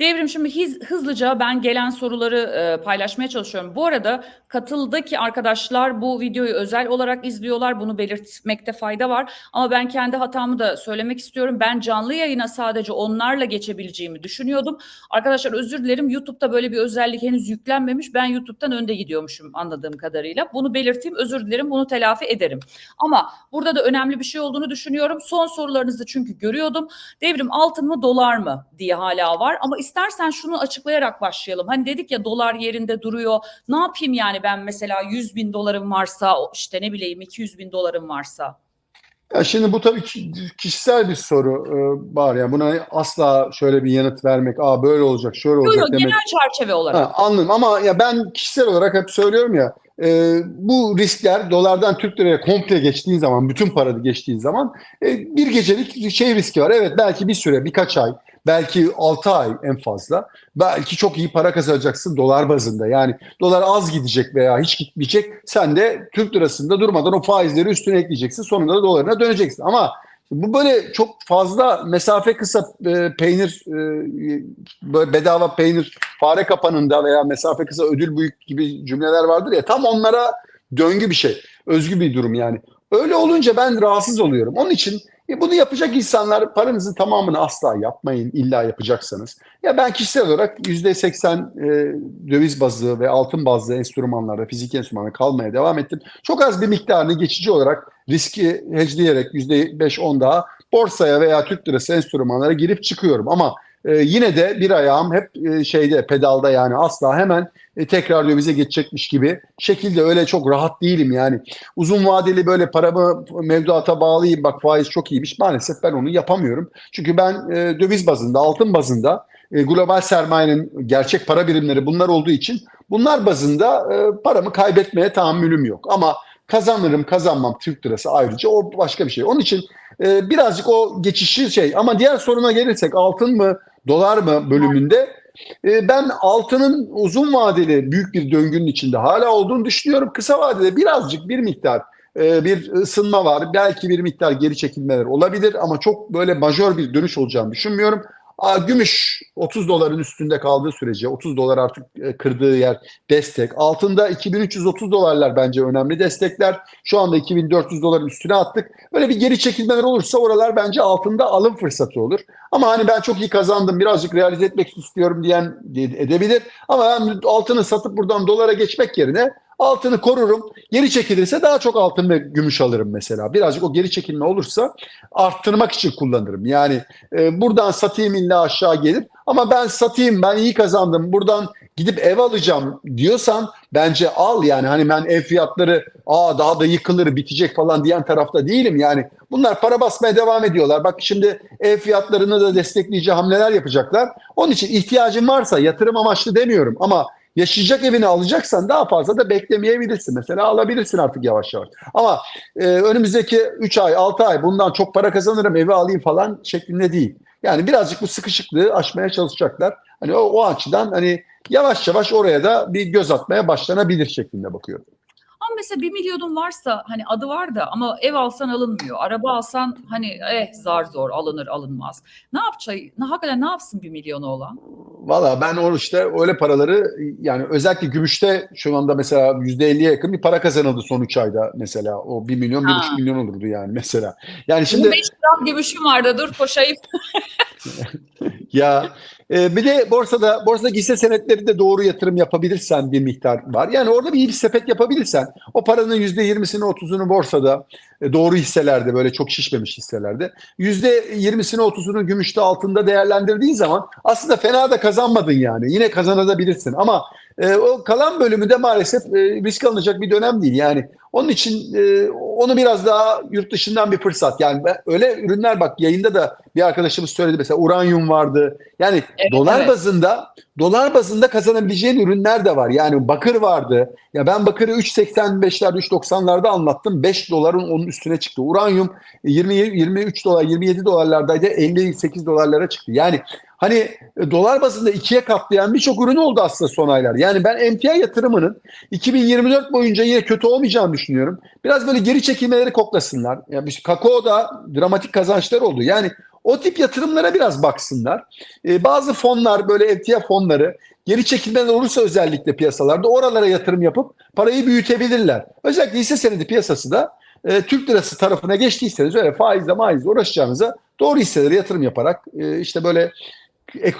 Devrim şimdi hiz- hızlıca ben gelen soruları e, paylaşmaya çalışıyorum. Bu arada katıldaki arkadaşlar bu videoyu özel olarak izliyorlar. Bunu belirtmekte fayda var. Ama ben kendi hatamı da söylemek istiyorum. Ben canlı yayına sadece onlarla geçebileceğimi düşünüyordum. Arkadaşlar özür dilerim. YouTube'da böyle bir özellik henüz yüklenmemiş. Ben YouTube'dan önde gidiyormuşum anladığım kadarıyla. Bunu belirteyim. Özür dilerim. Bunu telafi ederim. Ama burada da önemli bir şey olduğunu düşünüyorum. Son sorularınızı çünkü görüyordum. Devrim altın mı dolar mı diye hala var. Ama istersen şunu açıklayarak başlayalım. Hani dedik ya dolar yerinde duruyor. Ne yapayım yani ben mesela 100 bin dolarım varsa işte ne bileyim 200 bin dolarım varsa. Ya şimdi bu tabii ki kişisel bir soru e, var yani buna asla şöyle bir yanıt vermek, aa böyle olacak, şöyle olacak yok demek. genel çerçeve olarak. Ha, anladım ama ya ben kişisel olarak hep söylüyorum ya e, bu riskler dolardan Türk liraya komple geçtiğin zaman, bütün para geçtiği zaman e, bir gecelik şey riski var. Evet belki bir süre, birkaç ay, belki 6 ay en fazla. Belki çok iyi para kazanacaksın dolar bazında. Yani dolar az gidecek veya hiç gitmeyecek. Sen de Türk lirasında durmadan o faizleri üstüne ekleyeceksin. Sonunda da dolarına döneceksin. Ama bu böyle çok fazla mesafe kısa e, peynir e, bedava peynir fare kapanında veya mesafe kısa ödül büyük gibi cümleler vardır ya tam onlara döngü bir şey. Özgü bir durum yani. Öyle olunca ben rahatsız oluyorum. Onun için e, bunu yapacak insanlar paranızın tamamını asla yapmayın illa yapacaksanız. Ya ben kişisel olarak %80 e, döviz bazlı ve altın bazlı enstrümanlarda, fizik enstrümanlarda kalmaya devam ettim. Çok az bir miktarını geçici olarak riski hedgeleyerek %5-10 daha borsaya veya Türk lirası enstrümanlara girip çıkıyorum. Ama e, yine de bir ayağım hep e, şeyde pedalda yani asla hemen e, tekrar dövize geçecekmiş gibi şekilde öyle çok rahat değilim yani. Uzun vadeli böyle paramı mevduata bağlayayım bak faiz çok iyiymiş maalesef ben onu yapamıyorum. Çünkü ben e, döviz bazında altın bazında e, global sermayenin gerçek para birimleri bunlar olduğu için bunlar bazında e, paramı kaybetmeye tahammülüm yok. Ama kazanırım kazanmam Türk lirası ayrıca o başka bir şey. Onun için e, birazcık o geçişi şey ama diğer soruna gelirsek altın mı dolar mı bölümünde e, ben altının uzun vadeli büyük bir döngünün içinde hala olduğunu düşünüyorum. Kısa vadede birazcık bir miktar e, bir ısınma var. Belki bir miktar geri çekilmeler olabilir ama çok böyle majör bir dönüş olacağını düşünmüyorum. Aa, gümüş 30 doların üstünde kaldığı sürece 30 dolar artık e, kırdığı yer destek. Altında 2330 dolarlar bence önemli destekler. Şu anda 2400 doların üstüne attık. Böyle bir geri çekilmeler olursa oralar bence altında alım fırsatı olur. Ama hani ben çok iyi kazandım birazcık realize etmek istiyorum diyen edebilir. Ama ben altını satıp buradan dolara geçmek yerine altını korurum. Geri çekilirse daha çok altın ve gümüş alırım mesela. Birazcık o geri çekilme olursa arttırmak için kullanırım. Yani e, buradan satayım illa aşağı gelir. Ama ben satayım ben iyi kazandım buradan gidip ev alacağım diyorsan bence al yani hani ben ev fiyatları aa daha da yıkılır bitecek falan diyen tarafta değilim yani bunlar para basmaya devam ediyorlar bak şimdi ev fiyatlarını da destekleyici hamleler yapacaklar onun için ihtiyacın varsa yatırım amaçlı demiyorum ama yaşayacak evini alacaksan daha fazla da beklemeyebilirsin. Mesela alabilirsin artık yavaş yavaş. Ama e, önümüzdeki 3 ay, 6 ay bundan çok para kazanırım, evi alayım falan şeklinde değil. Yani birazcık bu sıkışıklığı aşmaya çalışacaklar. Hani o, o açıdan hani yavaş yavaş oraya da bir göz atmaya başlanabilir şekilde bakıyorum. Ama mesela bir milyonun varsa hani adı var da ama ev alsan alınmıyor. Araba alsan hani eh zar zor alınır alınmaz. Ne yapacak? Ne, hakikaten ne yapsın bir milyonu olan? Valla ben o işte öyle paraları yani özellikle gümüşte şu anda mesela %50'ye yakın bir para kazanıldı son 3 ayda mesela. O 1 milyon, Ha. 1,5 milyon olurdu yani mesela. Yani şimdi 5 gram gümüşüm vardı dur koşayım. Ya e, bir de borsada borsada hisse senetleri de doğru yatırım yapabilirsen bir miktar var. Yani orada bir iyi bir sepet yapabilirsen o paranın yüzde yirmisini otuzunu borsada e, doğru hisselerde böyle çok şişmemiş hisselerde yüzde yirmisini otuzunu gümüşte altında değerlendirdiğin zaman aslında fena da kazanmadın yani. Yine kazanabilirsin ama e, o kalan bölümü de maalesef e, risk alınacak bir dönem değil. Yani onun için e, onu biraz daha yurt dışından bir fırsat. Yani ben, öyle ürünler bak yayında da bir arkadaşımız söyledi mesela uranyum vardı. Yani Evet, dolar evet. bazında dolar bazında kazanabileceğin ürünler de var. Yani bakır vardı. Ya ben bakırı 3.85'lerde 3.90'larda anlattım. 5 doların onun üstüne çıktı. Uranyum 20 23 dolar 27 dolarlardaydı 58 dolarlara çıktı. Yani hani e, dolar bazında ikiye katlayan birçok ürün oldu aslında son aylar. Yani ben emtia yatırımının 2024 boyunca yine kötü olmayacağını düşünüyorum. Biraz böyle geri çekilmeleri koklasınlar. Yani kakao da dramatik kazançlar oldu. Yani O tip yatırımlara biraz baksınlar. E, bazı fonlar böyle emtia fonları geri çekilmeler olursa özellikle piyasalarda oralara yatırım yapıp parayı büyütebilirler. Özellikle hisse senedi piyasası da e, Türk lirası tarafına geçtiyseniz öyle faizle maizle uğraşacağınıza doğru hisselere yatırım yaparak e, işte böyle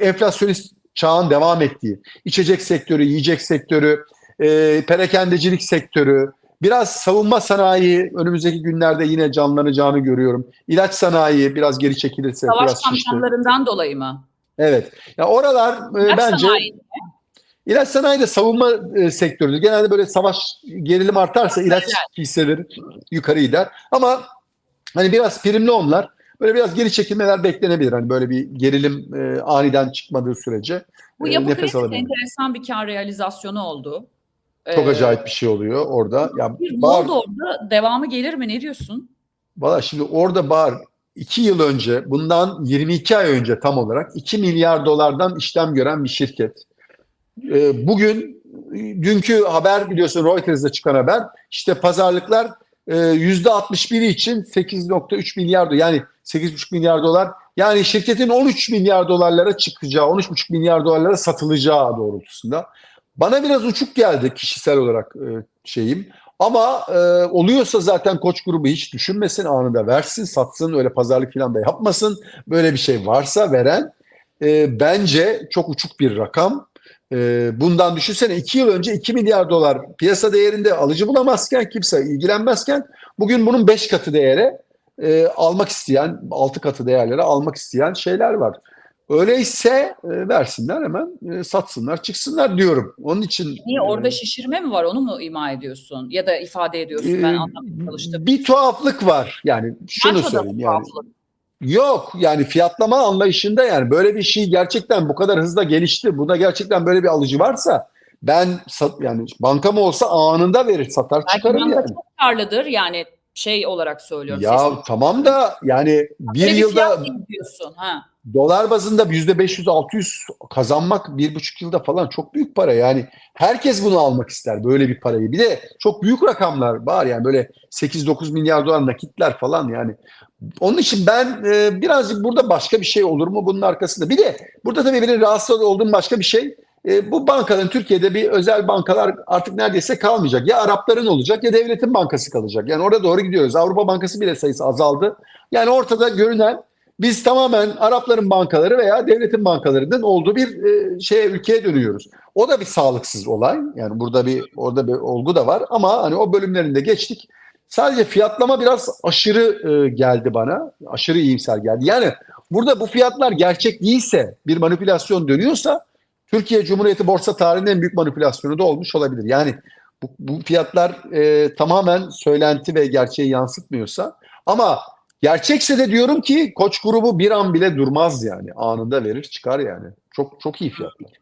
enflasyonist çağın devam ettiği içecek sektörü, yiyecek sektörü, e, perakendecilik sektörü, biraz savunma sanayi önümüzdeki günlerde yine canlanacağını görüyorum. İlaç sanayi biraz geri çekilirse Savaş kampanyalarından dolayı mı? Evet. Ya oralar e, bence sanayi. ilaç sanayi de savunma e, sektörüdür. Genelde böyle savaş gerilim artarsa ilaç hisseleri yukarı gider. Ama hani biraz primli onlar. Böyle biraz geri çekilmeler beklenebilir. Hani böyle bir gerilim e, aniden çıkmadığı sürece Bu e, yapı nefes alabilir. enteresan bir kar realizasyonu oldu. Çok Ee, acayip bir şey oluyor orada. Ya Bir Bahar, oldu orada? Devamı gelir mi? Ne diyorsun? valla şimdi orada Bahar 2 yıl önce bundan 22 ay önce tam olarak 2 milyar dolardan işlem gören bir şirket. Ee, bugün dünkü haber biliyorsun Reuters'da çıkan haber işte pazarlıklar e, %61'i için 8.3 milyar dolar yani 8.5 milyar dolar yani şirketin 13 milyar dolarlara çıkacağı 13.5 milyar dolarlara satılacağı doğrultusunda. Bana biraz uçuk geldi kişisel olarak e, şeyim. Ama e, oluyorsa zaten koç grubu hiç düşünmesin anında versin satsın öyle pazarlık falan da yapmasın. Böyle bir şey varsa veren e, bence çok uçuk bir rakam. E, bundan düşünsene 2 yıl önce 2 milyar dolar piyasa değerinde alıcı bulamazken kimse ilgilenmezken bugün bunun 5 katı değere e, almak isteyen 6 katı değerlere almak isteyen şeyler var. Öyleyse e, versinler hemen e, satsınlar çıksınlar diyorum. Onun için Niye e, orada şişirme mi var? Onu mu ima ediyorsun? Ya da ifade ediyorsun? Ben Ee, anlamaya çalıştım. Bir tuhaflık var. Yani şunu Bilançoda mı söyleyeyim yani. tuhaflık? Yok yani fiyatlama anlayışında yani böyle bir şey gerçekten bu kadar hızla gelişti. Buna gerçekten böyle bir alıcı varsa ben sat, yani banka mı olsa anında verir satar Belki çıkarım banka yani. çok karlıdır yani şey olarak söylüyorum. Ya Sesin- tamam da yani bir Böyle yılda diyorsun. Ha. dolar bazında yüzde 500-600 kazanmak bir buçuk yılda falan çok büyük para. Yani herkes bunu almak ister böyle bir parayı. Bir de çok büyük rakamlar var yani böyle 8-9 milyar dolar nakitler falan yani. Onun için ben e, birazcık burada başka bir şey olur mu bunun arkasında? Bir de burada tabii benim rahatsız olduğum başka bir şey. E, bu bankaların Türkiye'de bir özel bankalar artık neredeyse kalmayacak. Ya Arapların olacak ya devletin bankası kalacak. Yani oraya doğru gidiyoruz. Avrupa Bankası bile sayısı azaldı. Yani ortada görünen biz tamamen Arapların bankaları veya devletin bankalarının olduğu bir e, şeye ülkeye dönüyoruz. O da bir sağlıksız olay. Yani burada bir orada bir olgu da var ama hani o bölümlerinde geçtik. Sadece fiyatlama biraz aşırı e, geldi bana. Aşırı iyimser geldi. Yani burada bu fiyatlar gerçek değilse, bir manipülasyon dönüyorsa Türkiye Cumhuriyeti borsa tarihinin en büyük manipülasyonu da olmuş olabilir. Yani bu, bu fiyatlar e, tamamen söylenti ve gerçeği yansıtmıyorsa ama gerçekse de diyorum ki Koç grubu bir an bile durmaz yani. Anında verir çıkar yani. Çok çok iyi fiyatlar.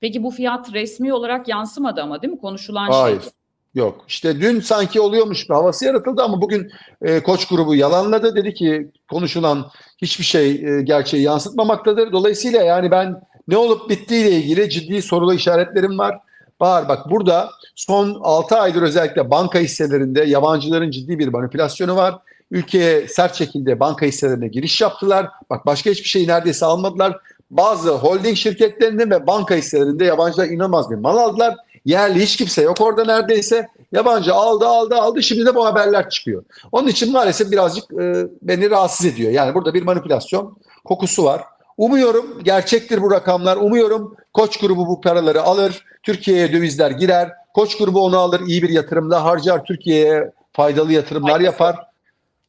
Peki bu fiyat resmi olarak yansımadı ama değil mi? Konuşulan Hayır. şey. Yok. İşte dün sanki oluyormuş bir havası yaratıldı ama bugün e, Koç grubu yalanladı. Dedi ki konuşulan hiçbir şey e, gerçeği yansıtmamaktadır. Dolayısıyla yani ben ne olup bittiğiyle ilgili ciddi sorulu işaretlerim var. Bahar bak burada son 6 aydır özellikle banka hisselerinde yabancıların ciddi bir manipülasyonu var. Ülkeye sert şekilde banka hisselerine giriş yaptılar. Bak başka hiçbir şeyi neredeyse almadılar. Bazı holding şirketlerinde ve banka hisselerinde yabancılar inanılmaz bir mal aldılar. Yerli hiç kimse yok orada neredeyse. Yabancı aldı aldı aldı şimdi de bu haberler çıkıyor. Onun için maalesef birazcık e, beni rahatsız ediyor. Yani burada bir manipülasyon kokusu var. Umuyorum gerçektir bu rakamlar. Umuyorum Koç grubu bu paraları alır. Türkiye'ye dövizler girer. Koç grubu onu alır. iyi bir yatırımla harcar. Türkiye'ye faydalı yatırımlar yapar.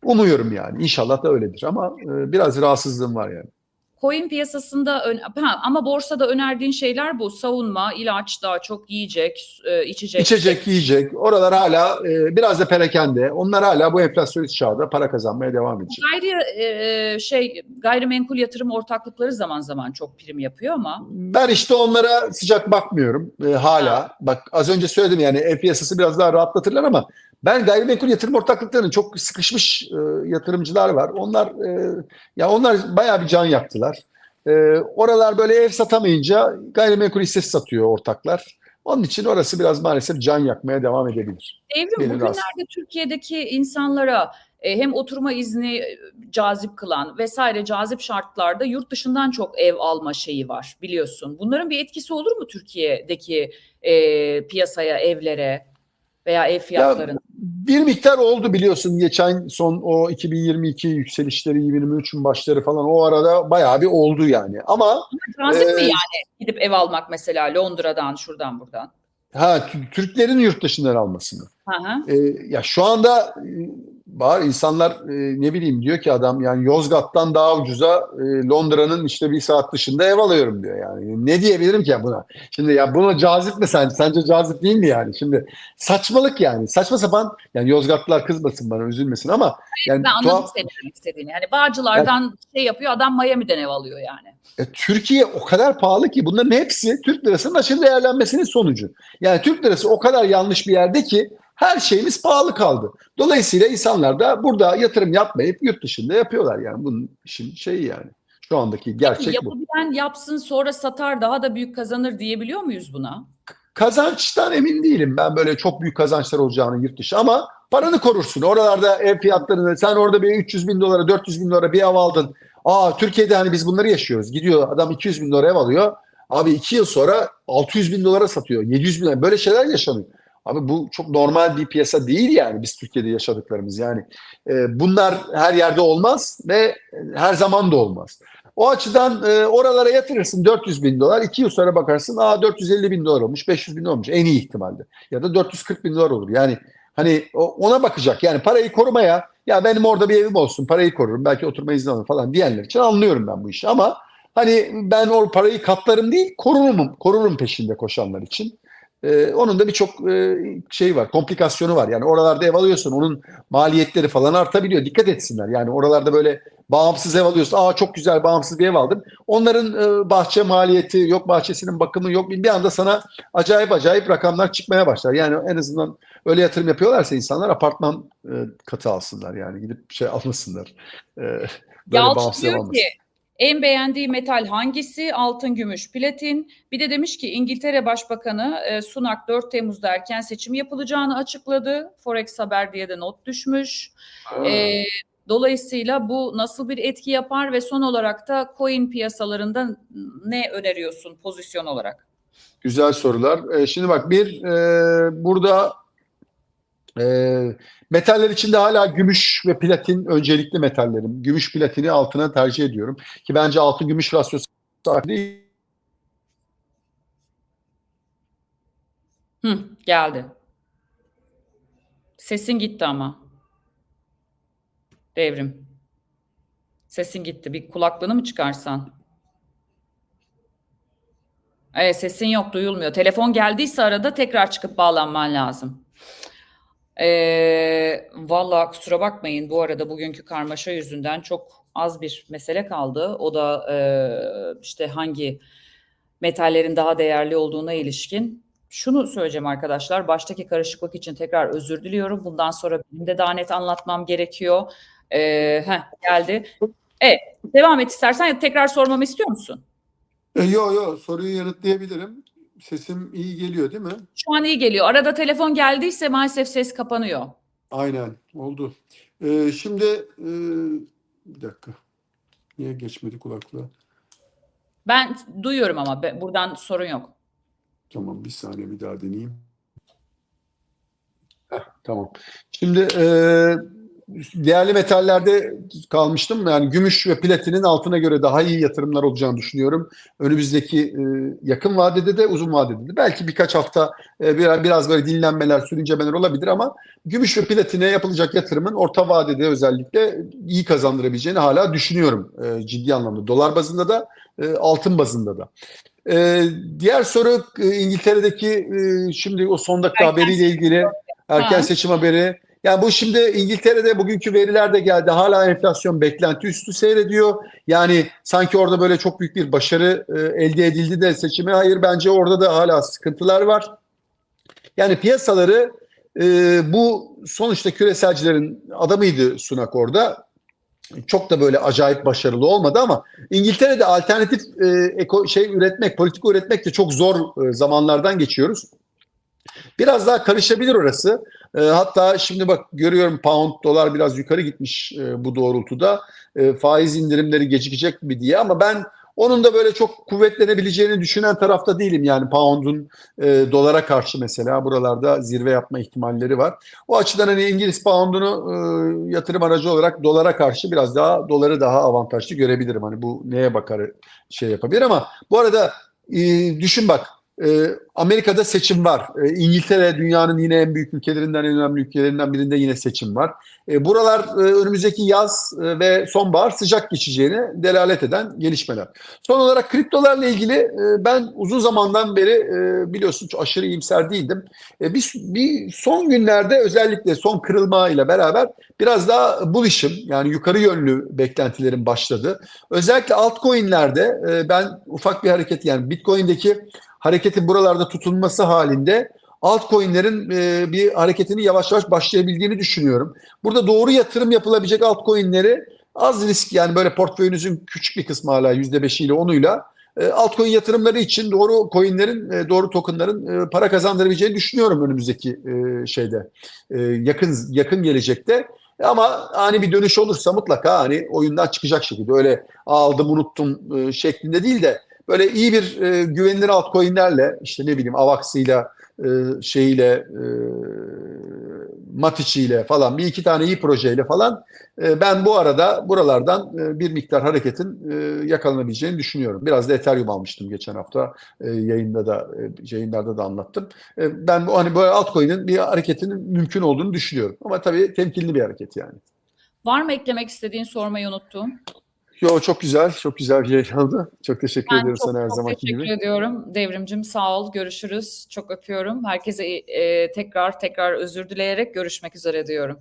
Umuyorum yani. İnşallah da öyledir ama e, biraz rahatsızlığım var yani. Coin piyasasında ön- ha, ama borsada önerdiğin şeyler bu. Savunma, ilaç daha çok yiyecek, e, içecek. İçecek, yiyecek. Oralar hala e, biraz da perakende. Onlar hala bu enflasyonist çağda para kazanmaya devam edecek. Gayri e, şey gayrimenkul yatırım ortaklıkları zaman zaman çok prim yapıyor ama Ben işte onlara sıcak bakmıyorum e, hala. Ha. Bak az önce söyledim yani ev piyasası biraz daha rahatlatırlar ama ben gayrimenkul yatırım ortaklıklarının çok sıkışmış e, yatırımcılar var. Onlar e, ya onlar bayağı bir can yaktılar. E, oralar böyle ev satamayınca gayrimenkul hissesi satıyor ortaklar. Onun için orası biraz maalesef can yakmaya devam edebilir. Evrim Benim bugünlerde Türkiye'deki insanlara e, hem oturma izni e, cazip kılan vesaire cazip şartlarda yurt dışından çok ev alma şeyi var biliyorsun. Bunların bir etkisi olur mu Türkiye'deki e, piyasaya, evlere veya ev fiyatlarına? Bir miktar oldu biliyorsun geçen son o 2022 yükselişleri 2023'ün başları falan o arada bayağı bir oldu yani. Ama mi e, yani gidip ev almak mesela Londra'dan şuradan buradan? ha Tü- Türklerin yurt dışından almasını. Hı hı. E, ya şu anda e, var insanlar e, ne bileyim diyor ki adam yani Yozgat'tan daha ucuza e, Londra'nın işte bir saat dışında ev alıyorum diyor yani. Ne diyebilirim ki buna? Şimdi ya buna cazip mi sence? Sence cazip değil mi yani? Şimdi saçmalık yani. Saçma sapan yani Yozgatlılar kızmasın bana üzülmesin ama yani Ben anladım tuhaf- senin istediğini. Yani Bağcılar'dan şey yapıyor adam Miami'den ev alıyor yani. E, Türkiye o kadar pahalı ki bunların hepsi Türk lirasının aşırı değerlenmesinin sonucu. Yani Türk lirası o kadar yanlış bir yerde ki her şeyimiz pahalı kaldı. Dolayısıyla insanlar da burada yatırım yapmayıp yurt dışında yapıyorlar yani bunun işin şeyi yani. Şu andaki gerçek bu. Yapabilen yapsın sonra satar daha da büyük kazanır diyebiliyor muyuz buna? Kazançtan emin değilim. Ben böyle çok büyük kazançlar olacağını yurt dışı ama paranı korursun. Oralarda ev fiyatlarını sen orada bir 300 bin dolara 400 bin dolara bir ev aldın. Aa Türkiye'de hani biz bunları yaşıyoruz. Gidiyor adam 200 bin dolara ev alıyor. Abi 2 yıl sonra 600 bin dolara satıyor. 700 bin dolara. Böyle şeyler yaşanıyor. Abi bu çok normal bir piyasa değil yani biz Türkiye'de yaşadıklarımız yani. E, bunlar her yerde olmaz ve her zaman da olmaz. O açıdan e, oralara yatırırsın 400 bin dolar. 2 yıl sonra bakarsın aa 450 bin dolar olmuş, 500 bin olmuş en iyi ihtimalle. Ya da 440 bin dolar olur. Yani hani ona bakacak. Yani parayı korumaya ya benim orada bir evim olsun parayı korurum belki oturma izni alırım falan diyenler için anlıyorum ben bu işi. Ama hani ben o parayı katlarım değil korurum, korurum peşinde koşanlar için. E, onun da birçok e, şey var, komplikasyonu var. Yani oralarda ev alıyorsun, onun maliyetleri falan artabiliyor. Dikkat etsinler. Yani oralarda böyle bağımsız ev alıyorsun. Aa çok güzel bağımsız bir ev aldım. Onların e, bahçe maliyeti, yok bahçesinin bakımı yok. Bir anda sana acayip acayip rakamlar çıkmaya başlar. Yani en azından öyle yatırım yapıyorlarsa insanlar apartman e, katı alsınlar. Yani gidip şey almasınlar. E, böyle Yalçın bağımsız ev diyor almasın. ki en beğendiği metal hangisi? Altın, gümüş, platin. Bir de demiş ki İngiltere Başbakanı e, Sunak 4 Temmuz'da erken seçim yapılacağını açıkladı. Forex Haber diye de not düşmüş. E, dolayısıyla bu nasıl bir etki yapar ve son olarak da coin piyasalarında ne öneriyorsun pozisyon olarak? Güzel sorular. Ee, şimdi bak bir e, burada e, metaller içinde hala gümüş ve platin öncelikli metallerim. Gümüş platini altına tercih ediyorum. Ki bence altın gümüş rasyosu değil. Hı, geldi. Sesin gitti ama. Devrim. Sesin gitti. Bir kulaklığını mı çıkarsan? Evet sesin yok duyulmuyor. Telefon geldiyse arada tekrar çıkıp bağlanman lazım. Ee, Valla kusura bakmayın bu arada bugünkü karmaşa yüzünden çok az bir mesele kaldı. O da e, işte hangi metallerin daha değerli olduğuna ilişkin. Şunu söyleyeceğim arkadaşlar. Baştaki karışıklık için tekrar özür diliyorum. Bundan sonra benim de daha net anlatmam gerekiyor. Ee, heh, geldi. Evet, devam et istersen tekrar sormamı istiyor musun? Yok yok soruyu yanıtlayabilirim. Sesim iyi geliyor değil mi? Şu an iyi geliyor. Arada telefon geldiyse maalesef ses kapanıyor. Aynen oldu. Ee, şimdi e, bir dakika. Niye geçmedi kulaklığa? Ben duyuyorum ama be- buradan sorun yok. Tamam bir saniye bir daha deneyeyim. Heh, tamam. Şimdi e, değerli metallerde kalmıştım. Yani gümüş ve platinin altına göre daha iyi yatırımlar olacağını düşünüyorum. Önümüzdeki e, yakın vadede de uzun vadede de. Belki birkaç hafta e, biraz, biraz böyle dinlenmeler, sürüncemeler olabilir ama gümüş ve platine yapılacak yatırımın orta vadede özellikle iyi kazandırabileceğini hala düşünüyorum e, ciddi anlamda. Dolar bazında da e, altın bazında da. Diğer soru e, İngiltere'deki e, şimdi o son dakika haberiyle ilgili erken seçim haberi. Yani bu şimdi İngiltere'de bugünkü veriler de geldi. Hala enflasyon beklenti üstü seyrediyor. Yani sanki orada böyle çok büyük bir başarı e, elde edildi de seçime. Hayır bence orada da hala sıkıntılar var. Yani piyasaları e, bu sonuçta küreselcilerin adamıydı Sunak orada. Çok da böyle acayip başarılı olmadı ama İngiltere'de alternatif e, şey üretmek, politika üretmek de çok zor zamanlardan geçiyoruz. Biraz daha karışabilir orası. E, hatta şimdi bak görüyorum pound dolar biraz yukarı gitmiş e, bu doğrultuda. E, faiz indirimleri gecikecek mi diye ama ben onun da böyle çok kuvvetlenebileceğini düşünen tarafta değilim. Yani pound'un e, dolara karşı mesela buralarda zirve yapma ihtimalleri var. O açıdan hani İngiliz pound'unu e, yatırım aracı olarak dolara karşı biraz daha doları daha avantajlı görebilirim. Hani bu neye bakar şey yapabilir ama bu arada e, düşün bak e, Amerika'da seçim var. E, İngiltere dünyanın yine en büyük ülkelerinden, en önemli ülkelerinden birinde yine seçim var. E, buralar e, önümüzdeki yaz e, ve sonbahar sıcak geçeceğini delalet eden gelişmeler. Son olarak kriptolarla ilgili e, ben uzun zamandan beri e, biliyorsun aşırı iyimser değildim. E, bir, bir son günlerde özellikle son kırılma ile beraber biraz daha bullish'im yani yukarı yönlü beklentilerim başladı. Özellikle altcoin'lerde e, ben ufak bir hareket yani Bitcoin'deki hareketin buralarda tutulması halinde altcoin'lerin e, bir hareketini yavaş yavaş başlayabildiğini düşünüyorum. Burada doğru yatırım yapılabilecek altcoin'leri az risk yani böyle portföyünüzün küçük bir kısmı hala %5'iyle onuyla e, altcoin yatırımları için doğru coin'lerin, e, doğru token'ların e, para kazandırabileceğini düşünüyorum önümüzdeki e, şeyde e, yakın yakın gelecekte. Ama hani bir dönüş olursa mutlaka hani oyundan çıkacak şekilde öyle aldım unuttum e, şeklinde değil de böyle iyi bir e, güvenilir altcoin'lerle işte ne bileyim Avax'ıyla e, şeyiyle e, Matic'iyle falan bir iki tane iyi projeyle falan e, ben bu arada buralardan e, bir miktar hareketin e, yakalanabileceğini düşünüyorum. Biraz da Ethereum almıştım geçen hafta e, yayında da e, yayınlarda da anlattım. E, ben bu hani böyle altcoin'in bir hareketinin mümkün olduğunu düşünüyorum. Ama tabii temkinli bir hareket yani. Var mı eklemek istediğin sormayı unuttuğum? Yo çok güzel, çok güzel bir yayın oldu. Çok teşekkür Ben ediyorum çok, sana her çok zamanki teşekkür gibi. ediyorum. Devrimcim sağ ol. Görüşürüz. Çok öpüyorum. Herkese e, tekrar tekrar özür dileyerek görüşmek üzere diyorum.